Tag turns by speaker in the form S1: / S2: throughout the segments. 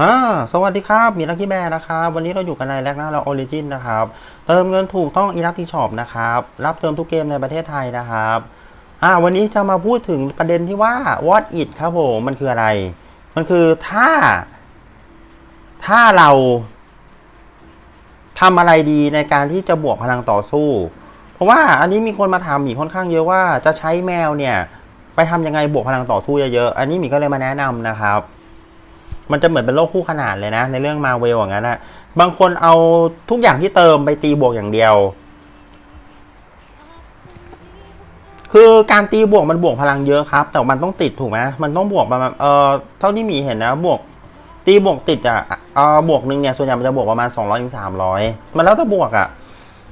S1: ฮ่าสวัสดีครับ มีลักกี้แบร์นะครับ วันนี้เราอยู่กันในแลกหน้าเราออริจินนะครับ เติมเงินถูกต้องอีลักติช็อปนะครับ รับเติมทุกเกมในประเทศไทยนะครับอ่าวันนี้จะมาพูดถึงประเด็นที่ว่า what it ครับผมมันคืออะไร มันคือถ้า ถ้าเราทำอะไรดีในการที่จะบวกพลังต่อสู้ เพราะว่าอันนี้มีคนมาถามหมีค่อนข้างเยอะว่าจะใช้แมวเนี่ย ไปทำยังไงบวกพลังต่อสู้เยอะๆ อันนี้หมีก็เลยมาแนะนำนะครับ มันจะเหมือนเป็นโลกคู่ขนานเลยนะ ในเรื่องมาเวลอย่างนั้นนะบางคนเอาทุกอย่างที่เติมไปตีบวกอย่างเดียว คือการตีบวกมันบวกพลังเยอะครับ แต่มันต้องติดถูกไหมมันต้องบวกประมาณเออเท่าที่มีเห็นนะบวกตีบวกติดอะเออบวกหนึ่งเนี่ยส่วนใหญ่มันจะบวกประมาณ200ถึง300 มันแล้วแต่บวกอะ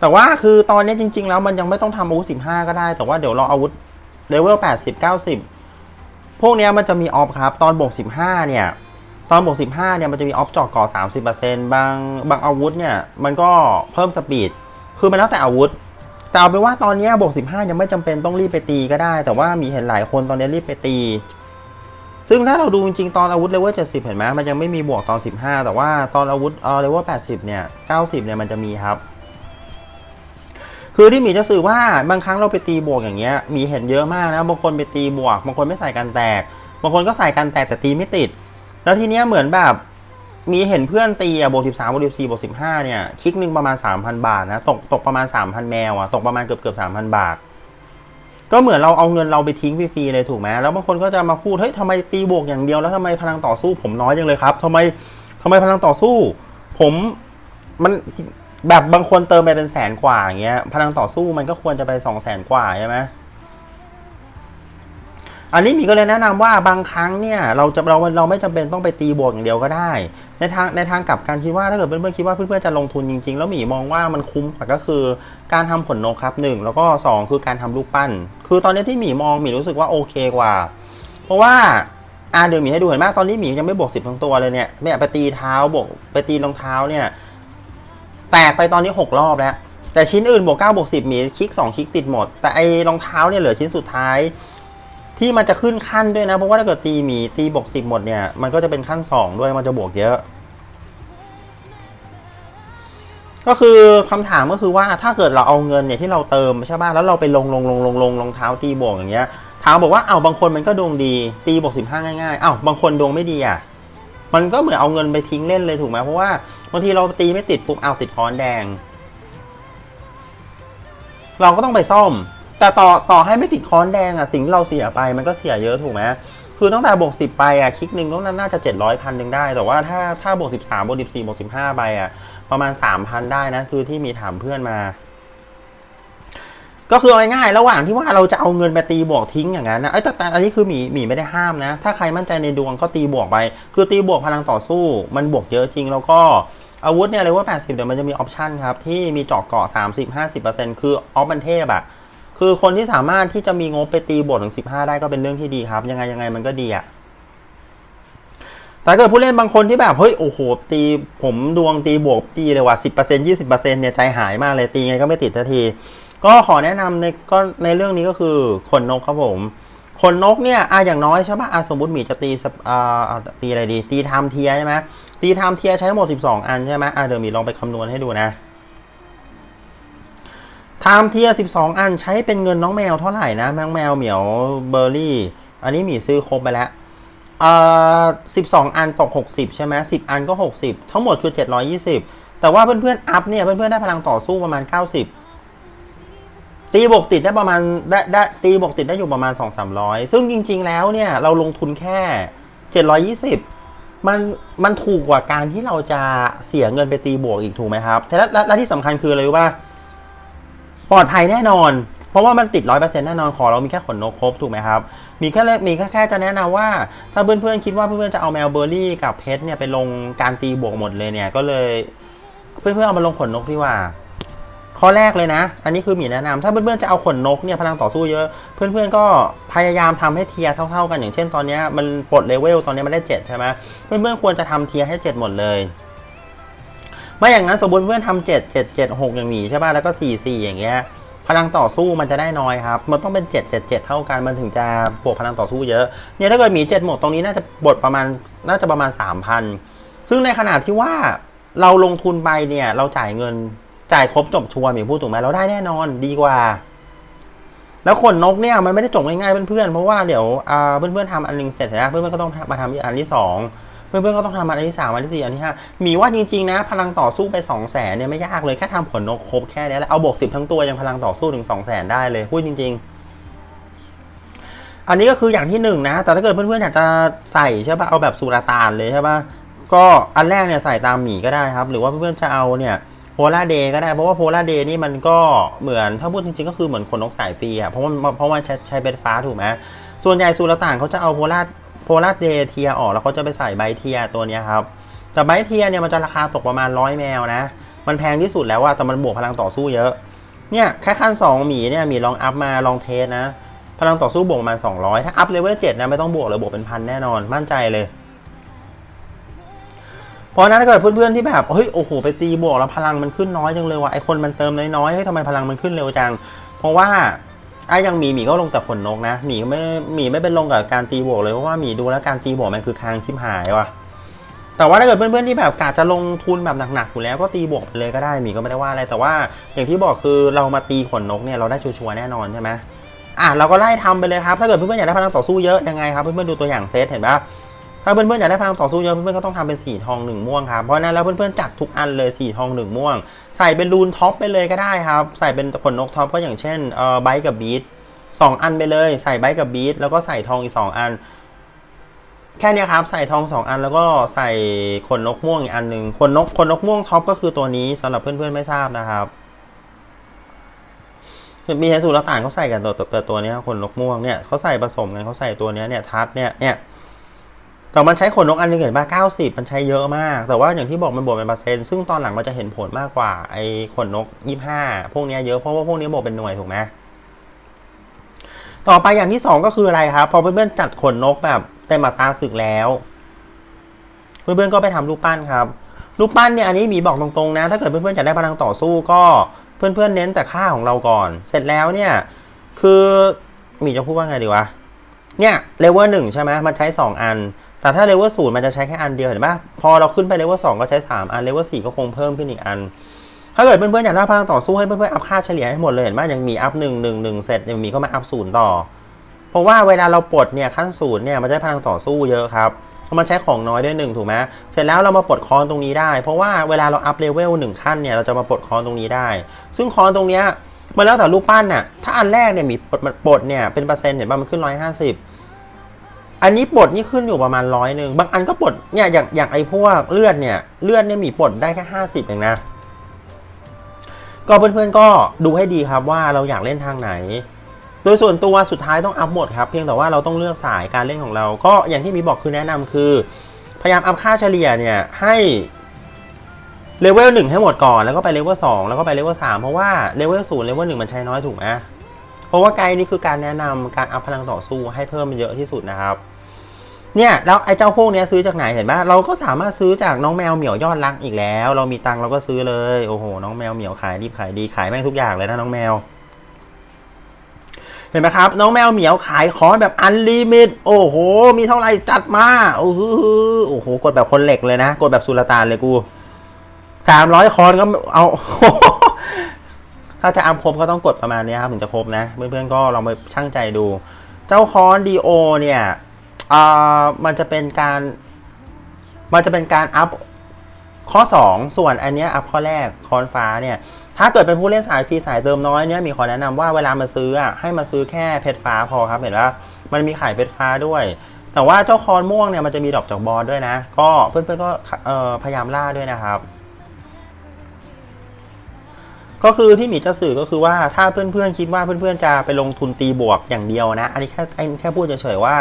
S1: แต่ว่าคือตอนนี้จริง ๆ แล้วมันยังไม่ต้องทำอาวุธ15 ก็ได้ แต่ว่าเดี๋ยวเราอาวุธเลเวล80 90 พวกเนี้ยมันจะมีออฟครับ ตอนบวก15 เนี่ย ตอนบวก 15 เนี่ยมันจะมีออฟจอดก่อ 30%บางบางอาวุธเนี่ยมันก็เพิ่มสปีด คือมันแล้วแต่อาวุธ แต่เอาเป็นว่าตอนนี้บวก 15 ยังไม่จำเป็นต้องรีบไปตีก็ได้ แต่ว่ามีเห็นหลายคนตอนนี้รีบไปตี ซึ่งถ้าเราดูจริงๆ ตอนอาวุธเลเวล 70 เห็นไหมมันยังไม่มีบวกตอน 15 แต่ว่าตอนอาวุธเออเลเวล 80 เนี่ย 90 เนี่ยมันจะมีครับ คือที่มีจะสื่อว่าบางครั้งเราไปตีบวกอย่างเงี้ย มีเห็นเยอะมากนะ บางคนไปตีบวก บางคนไม่ใส่กันแตก บางคนก็ใส่กันแตกแต่ตีไม่ติด แล้วทีเนี้ยเหมือนแบบมีเห็นเพื่อนตีอะบวก13บสามบวก14บสี่บวก15เนี่ยคลิกหนึ่งประมาณ3,000บาทนะตกตกประมาณ3,000แมวอะตกประมาณเกือบเกือบ3,000บาท ก็เหมือนเราเอาเงินเราไปทิ้งฟรีๆเลยถูกไหมแล้วบางคนก็จะมาพูดเฮ้ยทำไมตีบวกอย่างเดียวแล้วทำไมพลังต่อสู้ผมน้อยจังเลยครับทำไมทำไมพลังต่อสู้ ผมมันแบบบางคนเติมไปเป็นแสนกว่าอย่างเงี้ยพลังต่อสู้มันก็ควรจะไปสองแสนกว่าใช่ไหม อันนี้มีก็เลยแนะนำว่าบางครั้งเนี่ยเราจะเราเราไม่จำเป็นต้องไปตีบวกอย่างเดียวก็ได้ ในทางในทางกลับกันคิดว่าถ้าเกิดเพื่อนๆคิดว่าเพื่อนๆจะลงทุนจริง ๆ แล้วหมีมองว่ามันคุ้มกว่าก็คือ การทำขนนกครับหนึ่งแล้วก็สองคือการทำลูกปั้น คือตอนนี้ที่หมีมองหมีรู้สึกว่าโอเคกว่า เพราะว่าอ่าเดี๋ยวหมีให้ดูเห็นไหมตอนนี้หมียังไม่บวกสิบทั้งตัวเลยเนี่ยเนี่ยไปตีเท้าบวกไปตีรองเท้าเนี่ยแตกไปตอนนี้หกรอบแล้ว แต่ชิ้นอื่นบวกเก้าบวกสิบมีคลิกสองคลิกติดหมด แต่ไอรองเท้าเนี่ยเหลือชิ้นสุดท้าย ที่มันจะขึ้นขั้นด้วยนะ เพราะว่าถ้าเกิดตีหมีตีบวกสิบหมดเนี่ย มันก็จะเป็นขั้นสองด้วยมันจะบวกเยอะ ก็คือคำถามก็คือว่าถ้าเกิดเราเอาเงินเนี่ยที่เราเติมใช่ป่ะแล้วเราไปลงลงลงลงลงรองเท้าตีบวกอย่างเงี้ยถามบอกว่าเอาบางคนมันก็ดวงดีตีบวกสิบห้าง่ายๆอ้าวบางคนดวงไม่ดีอะมันก็เหมือนเอาเงินไปทิ้งเล่นเลยถูกไหมเพราะว่าบางทีเราตีไม่ติดปุ๊บเอาติดค้อนแดง เราก็ต้องไปซ่อม แต่ต่อต่อให้ไม่ติดค้อนแดงอะสิ่งที่เราเสียไปมันก็เสียเยอะถูกไหมคือตั้งแต่บวกสิบไปอะคลิกหนึ่งก็น่าจะเจ็ดร้อยพันหนึ่งได้ แต่ว่าถ้าถ้าบวกสิบสามบวกสิบสี่บวกสิบห้าไปอะประมาณสามพันได้นะ คือที่มีถามเพื่อนมา ก็คือเอาง่ายๆระหว่างที่ว่าเราจะเอาเงินไปตีบวกทิ้งอย่างนั้นนะเอ้แต่แต่อันนี้คือหมีหมีไม่ได้ห้ามนะ ถ้าใครมั่นใจในดวงก็ตีบวกไป คือตีบวกพลังต่อสู้ มันบวกเยอะจริงแล้วก็อาวุธเนี่ยเลยว่า 80 เดี๋ยวมันจะมีออปชันครับที่มีเจาะเกาะ 30-50%คือออฟมันเทพอะ คือคนที่สามารถที่จะมีงบไปตีบวกถึง15ได้ก็เป็นเรื่องที่ดีครับ ยังไงยังไงมันก็ดีอะแต่เกิดผู้เล่นบางคนที่แบบเฮ้ยโอ้โหตีผมดวงตีบวกตีเลยว่ะ10% 20%เซ็นยี่สิบเปอร์เซ็นเนี่ยใจหายมากเลยตีไงก็ไม่ติดทันที ก็ขอแนะนำในก็ในเรื่องนี้ก็คือขนนกครับผมขนนกเนี่ยอะอย่างน้อยใช่ปะอะสมมติหมีจะตีสปอ่าอ่าตีอะไรดี ตีไทม์เทียใช่ไหมตีไทม์เทียใช้ทั้งหมด 12 อันใช่ไหมอะเดี๋ยวหมีลองไปคำนวณให้ดูนะ ไทม์เทีย12 อันใช้เป็นเงินน้องแมวเท่าไหร่นะน้องแมวเหมียวเบอร์รี่ อันนี้หมีซื้อครบไปแล้วเอ่อ12 อันตก 60 ใช่ไหม10 อันก็ 60 ทั้งหมดคือ 720 แต่ว่าเพื่อนๆอัพเนี่ยเพื่อนๆได้พลังต่อสู้ประมาณ 90 ตีบวกติดได้ประมาณได้ได้ตีบวกติดได้อยู่ประมาณ 2 3 0 0 ซึ่งจริง ๆ แล้วเนี่ยเราลงทุนแค่ 720มันมันถูกกว่าการที่เราจะเสียเงินไปตีบวกอีกถูกไหมครับแต่และและที่สำคัญคืออะไรรู้ป่ะ ปลอดภัยแน่นอน เพราะว่ามันติดร้อยเปอร์เซ็นต์แน่นอน ขอเรามีแค่ขนนกครบถูกไหมครับ มีแค่เลยมีแค่แค่จะแนะนำว่า ถ้าเพื่อนๆคิดว่าเพื่อนๆจะเอาแมวเบอร์รี่กับเพชรเนี่ยไปลงการตีบวกหมดเลยเนี่ยก็เลย เพื่อนๆเอามาลงขนนกดีกว่าข้อแรกเลยนะ อันนี้คือหมีแนะนำถ้าเพื่อนๆจะเอาขนนกเนี่ยพลังต่อสู้เยอะ เพื่อนๆก็พยายามทำให้เทียเท่า ๆกันอย่างเช่นตอนนี้มันปลดเลเวลตอนนี้มันได้ 7 ใช่ไหมเพื่อนๆควรจะทำเทียให้ 7 หมดเลย ไม่อย่างนั้นสมมติเพื่อนทำ7 7 7 6อย่างหมีใช่ป่ะแล้วก็4 4อย่างเงี้ยพลังต่อสู้มันจะได้น้อยครับ มันต้องเป็น 7 7 7 เท่ากัน มันถึงจะบวกพลังต่อสู้เยอะ เนี่ยถ้าเกิดหมี 7 หมดตรงนี้น่าจะบทประมาณ น่าจะประมาณ 3,000 ซึ่งในขณะที่ว่าเราลงทุนไปเนี่ย เราจ่ายเงิน จ่ายครบจบชัวร์หมีพูดถูกไหมเราได้แน่นอนดีกว่า แล้วขนนกเนี่ยมันไม่ได้จบง่ายๆเพื่อนๆ เพราะว่าเดี๋ยวอ่าเพื่อนๆทำอันหนึงเสร็จนะเพื่อนๆก็ต้องมาทำอีกอันที่สอง เพื่อนๆก็ต้องทำอันที่สามอันที่สี่อันที่ห้าหมีว่าจริงๆนะ พลังต่อสู้ไปสองแสนเนี่ยไม่ยากเลยแค่ทำขนนกครบแค่นี้แหละเอาบวกสิบทั้งตัวยังพลังต่อสู้ถึงสองแสนได้เลยพูดจริง ๆ อันนี้ก็คืออย่างที่หนึ่งนะ แต่ถ้าเกิดเพื่อนๆอยากจะใส่ใช่ปะเอาแบบสุรตานเลยใช่ปะก็อันแรกเนี่ยใส่ตามหมีก็ได้ครับ หรือว่าเพื่อนๆจะเอาเนี่ยโพล่าเดย์ก็ได้เพราะว่าโพล่าเดย์นี่มันก็เหมือนถ้าพูดจริงๆก็คือเหมือนขนนกสายฟรีอะเพราะว่าเพราะว่าใช้ใช้เป็นฟ้าถูกไหมส่วนใหญ่สุรต่านเขาจะเอาโพลาโพ ลาเดย์เทียออกแล้วเขาจะไปใส่ไบเทียตัวนี้ครับ แต่ไบเทียเนี่ยมันจะราคาตกประมาณร้อยแมวนะ มันแพงที่สุดแล้วอะแต่มันบวกพลังต่อสู้เยอะ เนี่ยแค่ขั้นสองหมีเนี่ยหมีลองอัพมาลองเทสนะ พลังต่อสู้บวกประมาณ 200 ถ้าอัพเลเวล7นะไม่ต้องบวกเลยบวกเป็นพันแน่นอนมั่นใจเลยเพราะนั้นถ้าเกิดเพื่อนๆที่แบบเฮ้ยโอ้โหไปตีบวกแล้วพลังมันขึ้นน้อยจังเลยว่ะไอคนมันเติมน้อยๆเฮ้ยทำไมพลังมันขึ้นเร็วจัง เพราะว่า อ้ยังหมีหมีก็ลงแต่ขนนกนะหมีไม่หมีไม่เป็นลงกับการตีบวกเลยเพราะว่าหมีดูแล้วการตีบวกมันคือคางชิมหายว่ะแต่ว่าถ้าเกิดเพื่อนๆที่แบบกาจะลงทุนแบบหนักๆอยู่แล้วก็ตีบวกไปเลยก็ได้หมีก็ไม่ได้ว่าอะไรแต่ว่าอย่างที่บอกคือเรามาตีขนนกเนี่ยเราได้ชัวร์แน่นอนใช่ไหมอะเราก็ไล่ทำไปเลยครับถ้าเกิดเพื่อนๆอยากได้พลังต่อสู้เยอะยังไงครับเพื่อนๆดูตัวอย่างเซตเห็นปะ ถ้าเพื่อนๆอยากได้พลังต่อสู้เยอะเพื่อนๆก็ต้องทำเป็นสีทองหนึ่งม่วงครับ เพราะนั้นแล้วเพื่อนๆจัดทุกอันเลยสีทองหนึ่งม่วง ใส่เป็นรูนท็อปไปเลยก็ได้ครับ ใส่เป็นขนนกท็อปก็อย่างเช่นเอ่อไบกับบีทสองอันไปเลย ใส่ไบกับบีทแล้วก็ใส่ทองอีกสองอัน แค่นี้ครับ ใส่ทองสองอันแล้วก็ใส่ขนนกม่วงอีกอันหนึ่งขนนกขนนกม่วงท็อปก็คือตัวนี้สำหรับเพื่อนๆไม่ทราบนะครับมีเฮสูรต่างเขาใส่กันตัวตัวตัวนี้ขนนกม่วงเนี่ยเขาใส่ผสมกันเขาใส่ตัวนี้เนี่ยทัดเนี่ยเนี่ย แต่มันใช้ขนนกอันหนึงเห็นป่ะเก้าสิบมันใช้เยอะมาก แต่ว่าอย่างที่บอกมันบวกเป็นเปอร์เซ็นต์ ซึ่งตอนหลังมันจะเห็นผลมากกว่า ไอ้ขนนกยี่ห้าพวกเนี้ยเยอะ เพราะว่าพวกนี้บวกเป็นหน่วยถูกไหมต่อไปอย่างที่สองก็คืออะไรครับ พอเพื่อนๆจัดขนนกแบบเต็มตาศึกแล้ว เพื่อนๆก็ไปทำรูปปั้นครับ รูปปั้นเนี่ยอันนี้หมีบอกตรงๆนะ ถ้าเกิดเพื่อนๆจะได้พลังต่อสู้ก็เพื่อนๆเน้นแต่ค่าของเราก่อน เสร็จแล้วเนี่ย คือหมีจะพูดว่าไงดีวะเนี่ยเลเวลหนึ่งใช่ไหมมันใช้ 2 อัน แต่ถ้าเลเวลศูนย์มันจะใช้แค่อันเดียวเห็นปะพอเราขึ้นไปเลเวลสองก็ใช้ 3 อันเลเวลสี่ก็คงเพิ่มขึ้นอีกอัน ถ้าเกิดเพื่อนๆอยากได้พลังต่อสู้ให้เพื่อนๆอัพค่าเฉลี่ยให้หมดเลยเห็นปะยังมีอัพหนึ่งหนึ่งหนึ่งเสร็จยังมีก็มาอัพศูนย์ต่อ เพราะว่าเวลาเราปลดเนี่ยขั้นศูนย์เนี่ยมันจะได้พลังต่อสู้เยอะครับเพราะมันใช้ของน้อยด้วยหนึ่งถูกไหมเสร็จแล้วเรามาปลดคอนตรงนี้ได้ เพราะว่าเวลาเราอัพเลเวลหนึ่งขั้นเนี่ยเราจะมาปลดคอนตรงนี้ได้ ซึ่งคอนตรงเนี้ยมันแล้วแต่รูปปั้นน่ะถ้าอันแรกเนี่ยมีปลดปลดเนี่ยเป็นเปอร์เซ็นต์เห็นป่ะมันขึ้นร้อยห้าสิบ อันนี้ปลดนี่ขึ้นอยู่ประมาณร้อยหนึ่งบางอันก็ปลดเนี่ยอย่างอย่างไอ้พวกเลือดเนี่ยเลือดเนี่ยมีปลดได้แค่ห้าสิบเองนะก็เพื่อนๆก็ดูให้ดีครับว่าเราอยากเล่นทางไหน โดยส่วนตัวสุดท้ายต้องอัพหมดครับ เพียงแต่ว่าเราต้องเลือกสายการเล่นของเรา ก็อย่างที่มีบอกคือแนะนำคือ พยายามอัพค่าเฉลี่ยเนี่ยให้เลเวลหนึ่งให้หมดก่อนแล้วก็ไปเลเวลสองแล้วก็ไปเลเวลสามเพราะว่าเลเวลศูนย์เลเวลหนึ่งมันใช้น้อยถูกไหมเพราะว่าไกด์นี่คือการแนะนำการอัพพลังต่อสู้ให้เพิ่มเยอะที่สุดนะครับ เนี่ยแล้วไอ้เจ้าพวกเนี้ยซื้อจากไหนเห็นไหมเราก็สามารถซื้อจากน้องแมวเหมียวยอดรักอีกแล้ว เรามีตังเราก็ซื้อเลยโอ้โหน้องแมวเหมียวขายดีขายดีขายแม่งทุกอย่างเลยนะน้องแมว เห็นไหมครับ น้องแมวเหมียวขายคอนแบบอันลิมิตโอ้โห มีเท่าไหร่จัดมาโอ้โหโอ้โหกดแบบคนเหล็กเลยนะกดแบบสุลต่านเลยกูสามร้อยคอนก็เอาถ้าจะอัพครบก็ต้องกดประมาณนี้ครับถึงจะครบนะเพื่อนๆก็ลองไปช่างใจดู เจ้าคอนดีโอเนี่ย อ่ามันจะเป็นการ มันจะเป็นการอัพข้อ 2 ส่วนอันเนี้ยอัพข้อแรกคอนฟ้าเนี่ย ถ้าเกิดเป็นผู้เล่นสายฟรีสายเติมน้อยเนี่ยมีขอแนะนำว่าเวลามาซื้ออะให้มาซื้อแค่เพชรฟ้าพอครับเห็นว่ามันมีขายเพชรฟ้าด้วย แต่ว่าเจ้าคอนม่วงเนี่ยมันจะมีดอกจากบอลด้วยนะ ก็เพื่อนๆก็พยายามล่าด้วยนะครับ ก็คือที่หมีจะสื่อก็คือว่าถ้าเพื่อนๆคิดว่าเพื่อนๆจะไปลงทุนตีบวกอย่างเดียวนะ อันนี้แค่แค่พูดเฉยๆว่า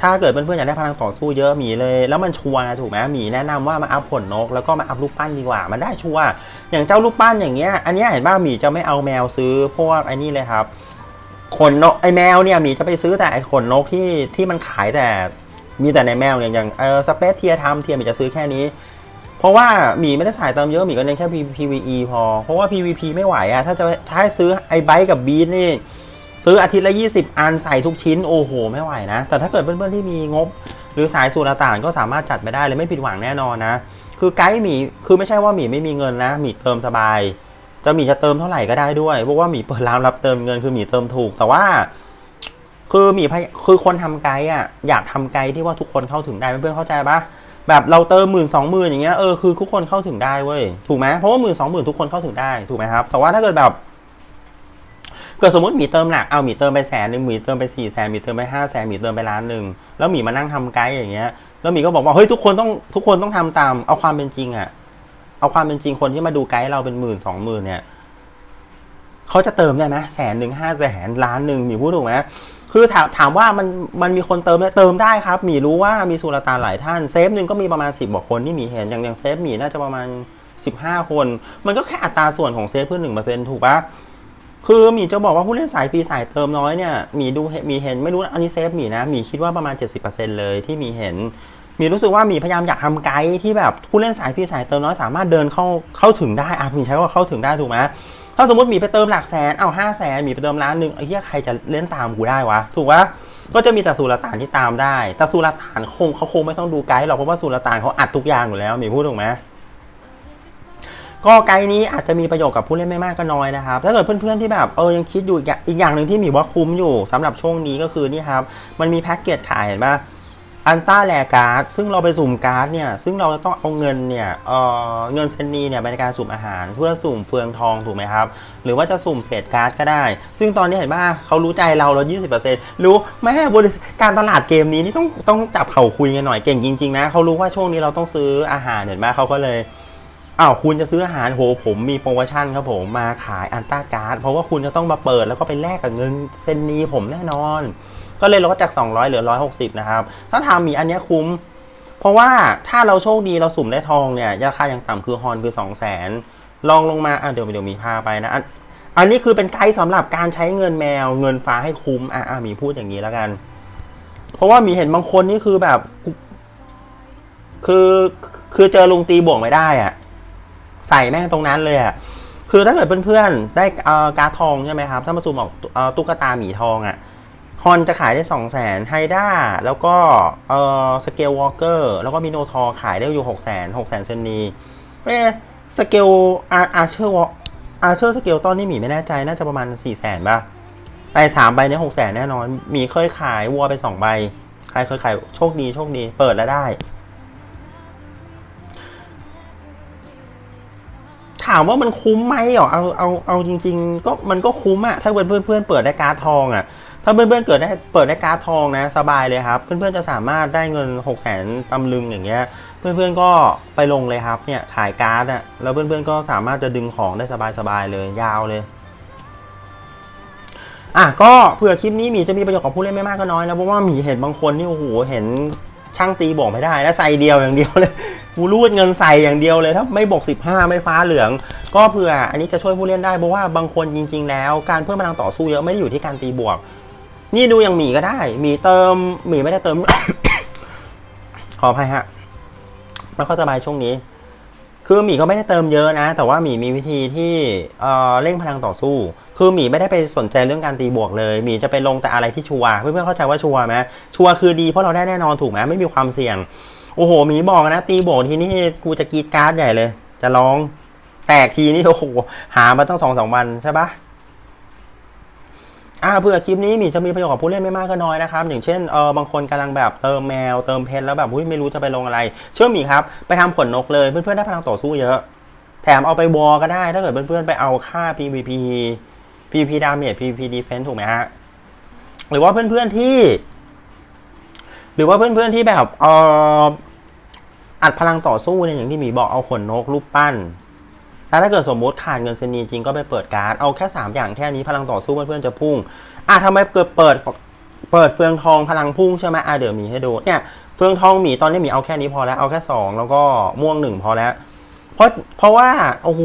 S1: ถ้าเกิดเพื่อนๆอยากได้พลังต่อสู้เยอะหมีเลย แล้วมันชัวร์ถูกไหมหมีแนะนำว่ามาอัพผลนกแล้วก็มาอัพลูกปั้นดีกว่า มันได้ชัวร์อย่างเจ้าลูกปั้นอย่างเงี้ยอันนี้เห็นป่ะหมีจะไม่เอาแมวซื้อพวกไอ้นี่เลยครับขนนกไอแมวเนี่ยหมีจะไปซื้อแต่ไอขนนกที่ที่มันขายแต่มีแต่ในแมวอย่างอย่างเออสเปซเทียทำเทียหมีจะซื้อแค่นี้ เพราะว่าหมีไม่ได้สายเติมเยอะหมีก็เน้นแค่ PVE พอ เพราะว่า PVP ไม่ไหวอะถ้าจะถ้าให้ซื้อไอไบค์กับบีทนี่ ซื้ออาทิตย์ละ 20 อันใส่ทุกชิ้นโอ้โห ไม่ไหวนะ แต่ถ้าเกิดเพื่อนๆที่มีงบ หรือสายสูตรต่างก็สามารถจัดไปได้เลยไม่ผิดหวังแน่นอนนะ คือไกด์หมีคือไม่ใช่ว่าหมีไม่มีเงินนะหมีเติมสบาย จะหมีจะเติมเท่าไหร่ก็ได้ด้วยเพราะว่าหมีเปิดร้านรับเติมเงินคือหมีเติมถูก แต่ว่าคือหมีพยคือคนทำไกด์อะอยากทำไกด์ที่ว่าทุกคนเข้าถึงได้เพื่อนๆเข้าใจปะ แบบเราเติมหมื่นสองหมื่นอย่างเงี้ยเออคือทุกคนเข้าถึงได้เว้ยถูกไหมเพราะว่าหมื่นสองหมื่นทุกคนเข้าถึงได้ถูกไหมครับแต่ว่าถ้าเกิดแบบเกิดสมมติมีเติมหนักเอามีเติมไปแสนหนึ่งมีเติมไปสี่แสนมีเติมไปห้าแสนมีเติมไปล้านหนึ่งแล้วมีมานั่งทำไกด์อย่างเงี้ยแล้วมีก็บอกว่าเฮ้ยทุกคนต้องทุกคนต้องทำตามเอาความเป็นจริงอะเอาความเป็นจริงคนที่มาดูไกด์เราเป็นหมื่นสองหมื่นเนี่ยเขาจะเติมได้ไหมแสนหนึ่งห้าแสนล้านหนึ่งมีพูดถูกไหม คือถามถามว่ามันมันมีคนเติมไหมเติมได้ครับหมีรู้ว่ามีสุลต่านหลายท่านเซฟหนึ่งก็มีประมาณสิบกว่าคนที่หมีเห็นอย่างอย่างเซฟหมีน่าจะประมาณสิบห้าคน มันก็แค่อัตราส่วนของเซฟเพื่อหนึ่งเปอร์เซ็นถูกปะคือหมีจะบอกว่าผู้เล่นสายฟรีสายเติมน้อยเนี่ยหมีดูเห็นหมีเห็นไม่รู้อันนี้เซฟหมีนะหมีคิดว่าประมาณ 70%เลยที่หมีเห็นหมีรู้สึกว่าหมีพยายามอยากทำไกด์ที่แบบผู้เล่นสายฟรีสายเติมน้อยสามารถเดินเข้าเข้าถึงได้อะมีใช้ว่าเข้าถึงได้ถูกไหมาสมมติหมีไปเติมหลักแสนเอาห้าแสนหมีไปเติมล้านหนึ่งไอ้เหี้ยใครจะเล่นตามกูได้วะ ถูกปะก็จะมีแต่สุลต่านที่ตามได้ แต่สุลต่านคงเขาคงไม่ต้องดูไกด์หรอกเพราะว่าสุลต่านเขาอัดทุกอย่างอยู่แล้วหมีพูดถูกไหมก็ไกด์นี้อาจจะมีประโยชน์กับผู้เล่นไม่มากก็น้อยนะครับ ถ้าเกิดเพื่อนๆที่แบบเออยังคิดอยู่อีกอย่างหนึ่งที่มีว่าคุ้มอยู่สำหรับช่วงนี้ก็คือนี่ครับ มันมีแพ็กเกจขายเห็นปะ อันต้าแลการ์ดซึ่งเราไปสุ่มการ์ดเนี่ย ซึ่งเราจะต้องเอาเงินเนี่ยเออเงินเซนนีเนี่ยไปในการสุ่มอาหารเพื่อสุ่มเฟืองทองถูกไหมครับ หรือว่าจะสุ่มเศษการ์ดก็ได้ ซึ่งตอนนี้เห็นปะเขารู้ใจเราเรา20%รู้แม่บริการตลาดเกมนี้นี่ต้องต้องจับเข่าคุยกันหน่อยเก่งจริงๆนะเขารู้ว่าช่วงนี้เราต้องซื้ออาหารเห็นปะเขาก็เลยอ้าวคุณจะซื้ออาหารโหผมมีโปรโมชั่นครับผมมาขายอันต้าการ์ดเพราะว่าคุณจะต้องมาเปิดแล้วก็ไปแลกกับเงินเซนนีผมแน่นอน ก็เลยลดจาก 200 เหลือ 160 นะครับ ถ้าทำมีอันนี้คุ้ม เพราะว่าถ้าเราโชคดีเราสุ่มได้ทองเนี่ยราคาอย่างต่ำคือฮอนคือ 2 0 0 0 0 0ลองลงมาอะเดี๋ยวเดี๋ยวมีพาไปนะอันอันนี้คือเป็นไกด์สำหรับการใช้เงินแมว เงินฟ้าให้คุ้มอะอะมีพูดอย่างนี้แล้วกัน เพราะว่ามีเห็นบางคนนี่คือแบบ คือคือเจอลุงตีบ่วงไม่ได้อะใส่แม่งตรงนั้นเลยอะคือถ้าเกิดเพื่อนๆได้อ่อการทองใช่ไหมครับ ถ้ามาซูมออกอ่อตุ๊กตาหมีทองอะ ฮอนจะขายได้ 2 0 0 0 0 0ไฮด้าแล้วก็เอ่อสเกลวอลเกอร์แล้วก็มิโนทอขายได้อยู่ 6 0 0 0 0 0 6 0 0 0 0เซนนีเอ๊สเกลอาร์อาร์เชอร์วออาร์เชอร์สเกลตอนนี้หมีไม่แน่ใจน่าจะประมาณ 4 0 0 0 0ป่ะไอ้สามใบเนี่ยหกแสนแน่นอนหมีเคยขายวัวไปสองใบ ใครเคยขายโชคดีโชคดี เปิดแล้วได้ ถามว่ามันคุ้มไหมเหรอเอาเอาเอาจริง ๆ ก็มันก็คุ้มอะถ้าเพื่อนเพื่อนเพื่อนๆเปิดได้การ์ดทองอะ ถ้าเพื่อนเพื่อนๆเกิดได้เปิดได้การ์ดทองนะสบายเลยครับ เพื่อนเพื่อนๆจะสามารถได้เงินหกแสนตำลึงอย่างเงี้ยเพื่อนเพื่อนๆก็ไปลงเลยครับเนี่ยขายการ์ดอะแล้วเพื่อนเพื่อนๆก็สามารถจะดึงของได้สบายๆเลยยาวเลยอะก็เผื่อคลิปนี้มีจะมีประโยชน์กับผู้เล่นไม่มากก็น้อยนะเพราะว่ามีเห็นบางคนนี่โอ้โหเห็นช่างตีบอกไม่ได้แล้วใส่เดียวอย่างเดียวเลยกูรูดเงินใส่อย่างเดียวเลยถ้าไม่บอก 15 ไม่ฟ้าเหลือง ก็เผื่ออันนี้จะช่วยผู้เล่นได้เพราะว่าบางคนจริง ๆ แล้ว การเพิ่มพลังต่อสู้เยอะไม่ได้อยู่ที่การตีบวก นี่ดูอย่างหมีก็ได้ หมีเติม หมีไม่ได้เติม ขออภัยฮะไม่ค่อยสบายช่วงนี้ คือหมีก็ไม่ได้เติมเยอะนะ แต่ว่าหมีมีวิธีที่เอ่อเร่งพลังต่อสู้ คือหมีไม่ได้ไปสนใจเรื่องการตีบวกเลยหมีจะไปลงแต่อะไรที่ชัวร์เพื่อนๆเข้าใจว่าชัวร์ไหมชัวร์คือดีเพราะเราได้แน่นอนถูกไหมไม่มีความเสี่ยง โอ้โหหมีบอกนะ ตีบวกทีนี้กูจะกรีดการ์ดใหญ่เลย จะร้องแตกทีนี่โอ้โหหามาตั้งสองสามวันใช่ปะ อ่าเพื่อคลิปนี้มีจะมีประโยชน์กับผู้เล่นไม่มากก็น้อยนะครับ อย่างเช่นเออบางคนกำลังแบบเติมแมวเติมเพชรแล้วแบบอุ้ยไม่รู้จะไปลงอะไร เชื่อมีครับ ไปทำขนนกเลยเพื่อนๆได้พลังต่อสู้เยอะ แถมเอาไปวอก็ได้ ถ้าเกิดเพื่อนๆไปเอาค่า PVP PVP damage PVP defense ถูกไหมฮะหรือว่าเพื่อนๆที่ หรือว่าเพื่อนๆที่แบบเอออัดพลังต่อสู้เนี่ยอย่างที่มีบอกเอาขนนกรูปปั้น แล้วถ้าเกิดสมมติขาดเงินเซนีจริงก็ไปเปิดการ์ด เอาแค่ 3 อย่างแค่นี้พลังต่อสู้เพื่อนๆจะพุ่ง อะทำไมเกิดเปิดเปิดเฟืองทองพลังพุ่งใช่ไหมอะเดี๋ยวมีให้ดูเนี่ยเฟืองทองหมีตอนนี้มีเอาแค่นี้พอแล้วเอาแค่สองแล้วก็ม่วงหนึ่งพอแล้วเพราะเพราะว่าโอ้โห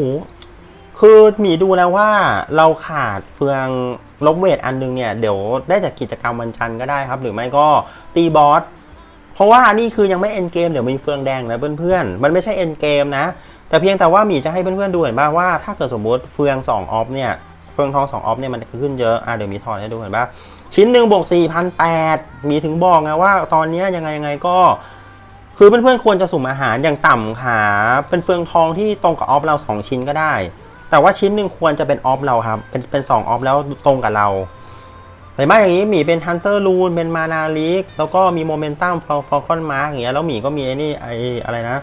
S1: คือหมีดูแล้วว่าเราขาดเฟืองลบเวทอันนึงเนี่ยเดี๋ยวได้จากกิจกรรมวันจันทร์ก็ได้ครับ หรือไม่ก็ตีบอสเพราะว่านี่คือยังไม่เอ็นเกมเดี๋ยวมีเฟืองแดงนะเพื่อนๆมันไม่ใช่เอ็นเกมนะ แต่เพียงแต่ว่าหมีจะให้เพื่อนๆดูเห็นป่ะว่าถ้าเกิดสมมติเฟือง2ออฟเนี่ยเฟืองทอง2ออฟเนี่ยมันขึ้นเยอะอะเดี๋ยวมีถอนให้ดูเห็นป่ะชิ้นหนึ่งบวก4,800 มีถึงบอกไงว่าตอนนี้ยังไงยังไงก็ คือเพื่อนๆควรจะสุ่มอาหารอย่างต่ำหาเป็นเฟืองทองที่ตรงกับออฟเราสองชิ้นก็ได้ แต่ว่าชิ้นหนึ่งควรจะเป็นออฟเราครับ เป็นเป็นสองออฟแล้วตรงกับเราเห็นไหมอย่างนี้หมีเป็นฮันเตอร์ลูนเป็นมานาลิกแล้วก็มีโมเมนตัมฟอลคอนมาร์กอย่างเงี้ยแล้วหมีก็มีไอ้นี่ไออะไรนะ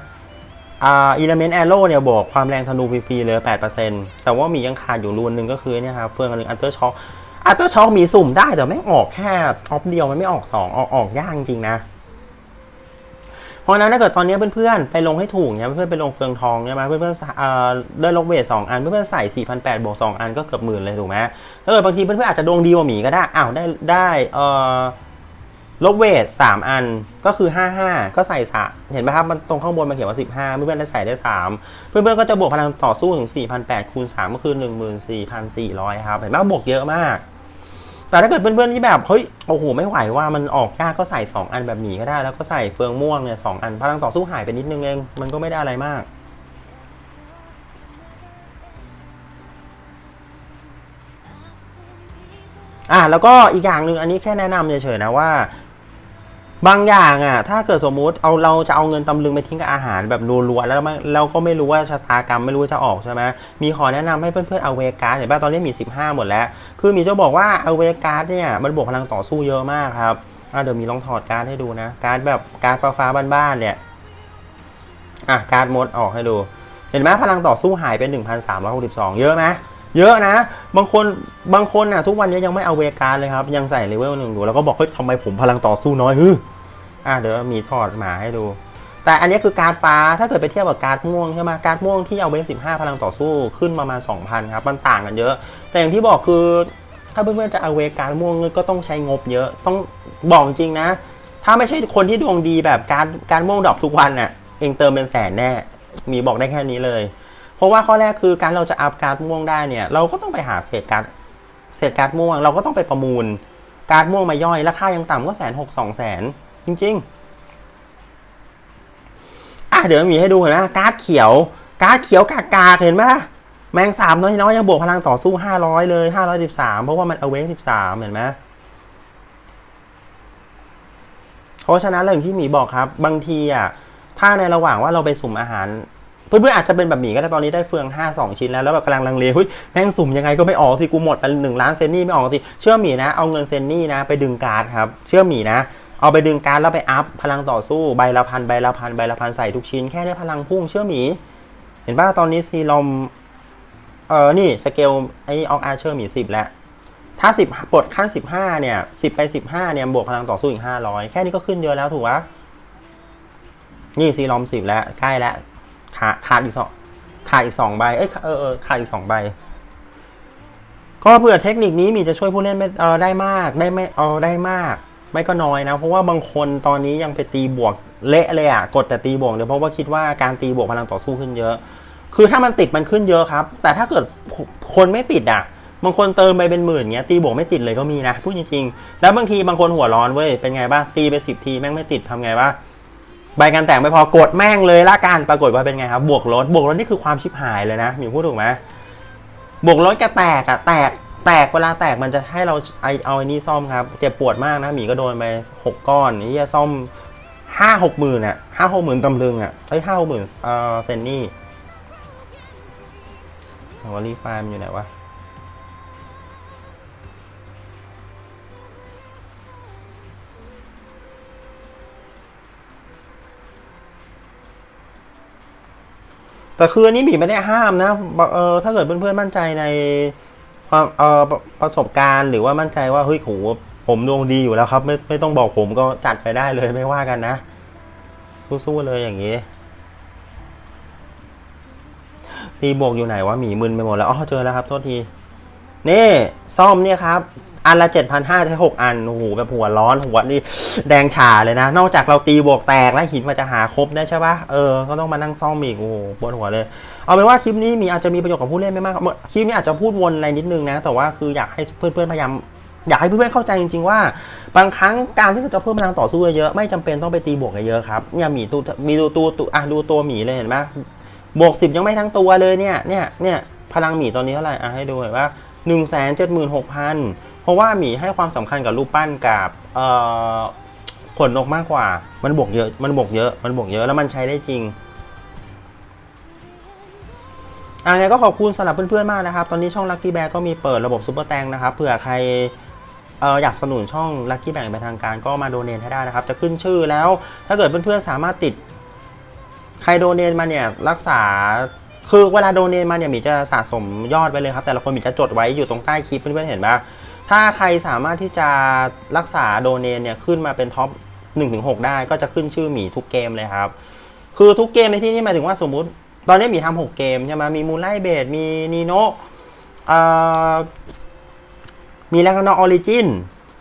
S1: อ่าอิเลเมนต์แอโร่เนี่ยบวกความแรงธนูฟรีๆเลย8%แต่ว่ามียังขาดอยู่รูนหนึ่งก็คือเนี่ยครับเฟืองอันหนึงอันเตอร์ช็อคอันเตอร์ช็อคมีสุ่มได้แต่ไม่ออกแค่ออฟเดียวมันไม่ออกสองออกออกยากจริงนะ เพราะนั้นถ้าเกิดตอนนี้เพื่อนๆ ไปลงให้ถูกเนี่ยเพื่อนๆไปลงเฟืองทองเนี่ยมาเพื่อนๆเอ่อได้ลกเวทสองอันเพื่อนๆใส่4,800บวก2อันก็เกือบหมื่นเลยถูกไหมถ้าเกิดบางทีเพื่อนๆอาจจะดวงดีกว่าหมีก็ได้อ้าวได้ได้เอ่อ ลกเวท3อันก็คือ 55 ก็ใส่สะเห็นไหมครับมันตรงข้างบนมันเขียนว่า 15 เพื่อนๆได้ใส่ได้ 3 เพื่อนๆก็จะบวกพลังต่อสู้ถึง 4,800คูณ3ก็คือ 14,400 ครับ เห็นไหมบวกเยอะมาก แต่ถ้าเกิดเพื่อนๆที่แบบ เฮ้ย โอ้โห ไม่ไหวว่ามันออกยากก็ใส่ 2 อันแบบหมีก็ได้ แล้วก็ใส่เฟืองม่วงเนี่ยสองอัน พลังต่อสู้หายไปนิดนึงเอง มันก็ไม่ได้อะไรมากอะแล้วก็อีกอย่างหนึ่งอันนี้แค่แนะนำเฉยๆนะว่า บางอย่างอะ ถ้าเกิดสมมุติเอาเราจะเอาเงินตำลึงไปทิ้งกับอาหารแบบรัวๆแล้วเราก็ไม่รู้ว่าชะตากรรมไม่รู้ว่าจะออกใช่ไหมมีขอแนะนำให้เพื่อนๆเอาเวกาเห็นป่ะตอนนี้มี 15 หมดแล้ว คือมีจะบอกว่าเอาเวกาเนี่ยมันบวกพลังต่อสู้เยอะมากครับเดี๋ยวมีลองถอดการ์ดให้ดูนะ การ์ดแบบการ์ดฟ้าบ้านๆเนี่ยอะการ์ดมดออกให้ดู เห็นไหมพลังต่อสู้หายไป1,362 เยอะไหมเยอะนะ บางคนบางคนน่ะทุกวันนี้ยังไม่เอาเวการเลยครับ ยังใส่เลเวลหนึ่งอยู่แล้วก็บอกเฮ้ยทำไมผมพลังต่อสู้น้อยฮึ อะเดี๋ยวมีถอดหมาให้ดู แต่อันนี้คือการฟ้าถ้าเกิดไปเทียบกับการม่วงใช่ไหมการม่วงที่เอาเวสิบห้าพลังต่อสู้ขึ้นประมาณ 2,000 ครับ มันต่างกันเยอะ แต่อย่างที่บอกคือถ้าเพื่อนๆจะเอาเวการม่วงก็ต้องใช้งบเยอะต้องบอกจริงนะ ถ้าไม่ใช่คนที่ดวงดีแบบการการม่วงดอปทุกวันน่ะเองเติมเป็นแสนแน่มีบอกได้แค่นี้เลย เพราะว่าข้อแรกคือการเราจะอัพการม่วงได้เนี่ยเราก็ต้องไปหาเศษการเศษการม่วง เราก็ต้องไปประมูลการม่วงมาย่อยราคายังต่ำก็แสนหกสองแสน จริง ๆ อะเดี๋ยวมีให้ดูนะการ์ดเขียว การ์ดเขียวกากาเห็นไหมแมงสามน้อยๆยังบวกพลังต่อสู้ห้าร้อยเลยห้าร้อยสิบสามเพราะว่ามันเอเวสิบสามเห็นไหมเพราะฉะนั้นเรื่องที่หมีบอกครับ บางทีอะถ้าในระหว่างว่าเราไปสุ่มอาหารเพื่อนๆอาจจะเป็นแบบหมีก็ได้ตอนนี้ได้เฟืองห้าสองชิ้นแล้วแล้วแบบกำลังลังเลเฮ้ยแม่งสุ่มยังไงก็ไม่ออกสิกูหมดไปหนึ่งล้านเซนนี่ไม่ออกสิเชื่อหมีนะเอาเงินเซนนี่นะ ไปดึงการ์ดครับ เชื่อหมีนะ เอาไปดึงการแล้วไปอัพพลังต่อสู้ใบละพันใบละพันใบละพันใส่ทุกชิ้นแค่ได้พลังพุ่งเชื่อหมี เห็นป่ะตอนนี้ซีลอมเออนี่สเกลไอออกอาเชอร์หมีสิบแล้วถ้าสิบปลดขั้นสิบห้าเนี่ยสิบไปสิบห้าเนี่ยบวกพลังต่อสู้อีกห้าร้อยแค่นี้ก็ขึ้นเยอะแล้วถูกปะนี่ซีลอมสิบแล้วใกล้แล้วขาดขาดอีกสองขาดอีกสองใบเอ้ยเออเออขาดอีกสองใบก็เผื่อเทคนิคนี้มีจะช่วยผู้เล่นไม่เออได้มากได้ไม่เออได้มาก ไม่ก็น้อยนะ เพราะว่าบางคนตอนนี้ยังไปตีบวกเละเลยอะกดแต่ตีบวกเดี๋ยวเพราะว่าคิดว่าการตีบวกพลังต่อสู้ขึ้นเยอะ คือถ้ามันติดมันขึ้นเยอะครับ แต่ถ้าเกิดคนไม่ติดอะบางคนเติมไปเป็นหมื่นเงี้ยตีบวกไม่ติดเลยก็มีนะพูดจริงๆ แล้วบางทีบางคนหัวร้อนเว้ยเป็นไงบ้างตีไปสิบทีแม่งไม่ติดทำไงบ้างใบกันแต่งไม่พอกดแม่งเลยละกันปรากฏว่าเป็นไงครับ บวกลดบวกลดนี่คือความชิบหายเลยนะมีพูดถูกไหมบวกลดก็แตกอะแตก แตกเวลาแตกมันจะให้เราไอเอาไอ้นี่ซ่อมครับ เจ็บปวดมากนะหมีก็โดนไปหกก้อนนี่จะซ่อมห้าหกหมื่นอะห้าหกหมื่นตำลึงอะเอ้ยห้าหกหมื่นเออเซนนี่วอลลี่ไฟมันอยู่ไหนวะแต่คืออันนี้หมีไม่ได้ห้ามนะ เออถ้าเกิดเพื่อนๆมั่นใจใน ความเออประสบการณ์หรือว่ามั่นใจว่าเฮ้ยโหผมดวงดีอยู่แล้วครับ ไม่ไม่ต้องบอกผมก็จัดไปได้เลยไม่ว่ากันนะ สู้ๆเลยอย่างนี้ตีบวกอยู่ไหนวะหมีมึนไปหมดแล้วอ๋อเจอแล้วครับโทษทีนี่ซ่อมเนี่ยครับ อันละเจ็ดพันห้าใช้หกอันโอ้โหแบบหัวร้อนหัวนี่แดงฉ่าเลยนะ นอกจากเราตีบวกแตกแล้วหินมันจะหาครบได้ใช่ปะเออก็ต้องมานั่งซ่อมอีกโอ้โหปวดหัวเลย เอาเป็นว่าคลิปนี้มีอาจจะมีประโยชน์กับผู้เล่นไม่มากคลิปนี้อาจจะพูดวนอะไรนิดนึงนะ แต่ว่าคืออยากให้เพื่อนๆพยายามอยากให้เพื่อนๆเข้าใจจริงๆว่า บางครั้งการที่เราจะเพิ่มพลังต่อสู้เยอะไม่จำเป็นต้องไปตีบวกเยอะครับเนี่ยหมีตัวมีดูตัวตัวอะดูตัวหมีเลยเห็นไหมบวกสิบยังไม่ทั้งตัวเลยเนี่ยเนี่ยเนี่ยพลังหมีตอนนี้เท่าไหร่อะให้ดูเห็นว่าหนึ่งแสนเจ็ดหมื่นหกพันเพราะว่าหมีให้ความสำคัญกับรูปปั้นกับเอ่อขนนกมากกว่า มันบวกเยอะ มันบวกเยอะ มันบวกเยอะ แล้วมันใช้ได้จริง อ่าไงก็ขอบคุณสำหรับเพื่อนๆมากนะครับ ตอนนี้ช่อง Lucky Bear ก็มีเปิดระบบซุปเปอร์แตงนะครับเผื่อใครเอออยากสนับสนุนช่อง Lucky Bear เป็นทางการก็มาโดเนทให้ได้นะครับ จะขึ้นชื่อแล้ว ถ้าเกิดเพื่อนๆสามารถติด ใครโดเนทมาเนี่ยรักษาคือเวลาโดเนทมาเนี่ยหมีจะสะสมยอดไว้เลยครับ แต่ละคนหมีจะจดไว้อยู่ตรงใต้คลิปเพื่อนๆเห็นปะถ้าใครสามารถที่จะรักษาโดเนทเนี่ยขึ้นมาเป็นท็อป1-6 ได้ก็จะขึ้นชื่อหมีทุกเกมเลยครับ คือทุกเกมในที่นี้หมายถึงว่าสมมุติ ตอนนี้หมีทำหกเกมใช่ไหมมีมูไลเบดมีนีโนมีแลกนอออริจิน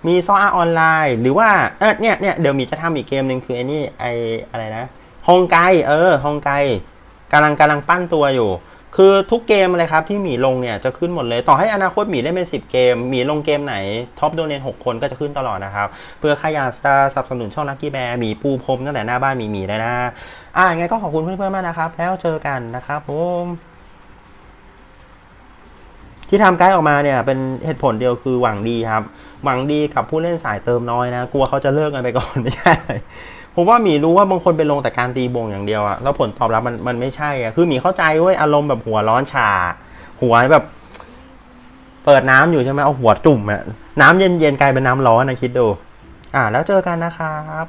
S1: มีซออาออนไลน์ หรือว่าเออเนี่ยเนี่ยเดี๋ยวหมีจะทำอีกเกมหนึ่งคือไอ้นี่ไออะไรนะฮองไกเออฮองไกกำลังกำลังปั้นตัวอยู่ คือทุกเกมเลยครับที่หมีลงเนี่ยจะขึ้นหมดเลย ต่อให้อนาคตหมีได้เป็นสิบเกม หมีลงเกมไหนท็อปโดเนทหกคนก็จะขึ้นตลอดนะครับ เพื่อใครอยากจะสนับสนุนช่องลักกี้แบร์หมีปูพรมตั้งแต่หน้าบ้านหมีหมีเลยนะ อ่ายังไงก็ขอบคุณเพื่อนๆมากนะครับ แล้วเจอกันนะครับผมที่ทำไกด์ออกมาเนี่ยเป็นเหตุผลเดียวคือหวังดีครับ หวังดีกับผู้เล่นสายเติมน้อยนะ กลัวเขาจะเลิกกันไปก่อนไม่ใช่ ผมว่าหมีรู้ว่าบางคนไปลงแต่การตีบงอย่างเดียวอะแล้วผลตอบรับมันมันไม่ใช่อะคือหมีเข้าใจเว้ยอารมณ์แบบหัวร้อนชา หัวแบบ เปิดน้ำอยู่ใช่ไหมเอาหัวจุ่มอะน้ำเย็นๆกลายเป็นน้ำร้อนนะคิดดู อ่า แล้วเจอกันนะครับ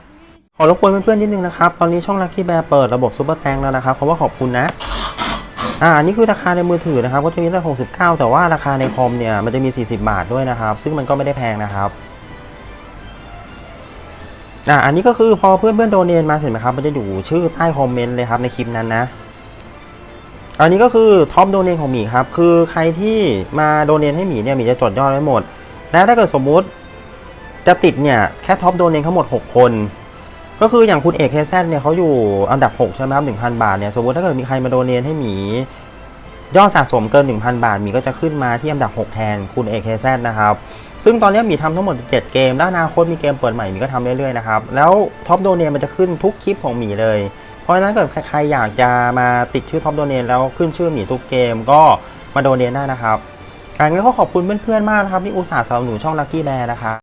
S1: ขอรบกวนเพื่อนๆนิดนึงนะครับ ตอนนี้ช่อง Lucky Bear เปิดระบบซูเปอร์แตงแล้วนะครับเพราะว่าขอบคุณนะอ่านี่คือราคาในมือถือนะครับก็จะมีตั้ง69 แต่ว่าราคาในคอมเนี่ยมันจะมี 40 บาทด้วยนะครับ ซึ่งมันก็ไม่ได้แพงนะครับอ่าอันนี้ก็คือพอเพื่อนๆโดเนนมาเสร็จไหมครับมันจะอยู่ชื่อใต้คอมเมนต์เลยครับในคลิปนั้นนะอันนี้ก็คือท็อปโดเนนของหมีครับคือใครที่มาโดเนนให้หมีเนี่ยหมีจะจดยอดไว้หมด แล้วถ้าเกิดสมมุติจะติดเนี่ยแค่ท็อปโดเนนทั้งหมด 6 คน ก็คืออย่างคุณเอกเคแซเนี่ยเขาอยู่อันดับ 6 ใช่ไหมครับ1,000บาทเนี่ยสมมติถ้าเกิดมีใครมาโดเนทให้หมี ยอดสะสมเกิน 1,000 บาทหมีก็จะขึ้นมาที่อันดับ 6 แทนคุณเอกเคแซนะครับซึ่งตอนนี้หมีทำทั้งหมด 7 เกมแล้วอนาคตมีเกมเปิดใหม่หมีก็ทำเรื่อยๆนะครับ แล้วท็อปโดเนทมันจะขึ้นทุกคลิปของหมีเลย เพราะฉะนั้นเกิดใครอยากจะมาติดชื่อท็อปโดเนทแล้วขึ้นชื่อหมีทุกเกมก็มาโดเนทได้นะครับอันนี้ก็ขอบคุณเพื่อนๆมากนะครับที่อุตส่าห์สนับสนุนช่อง Lucky Bear นะครับ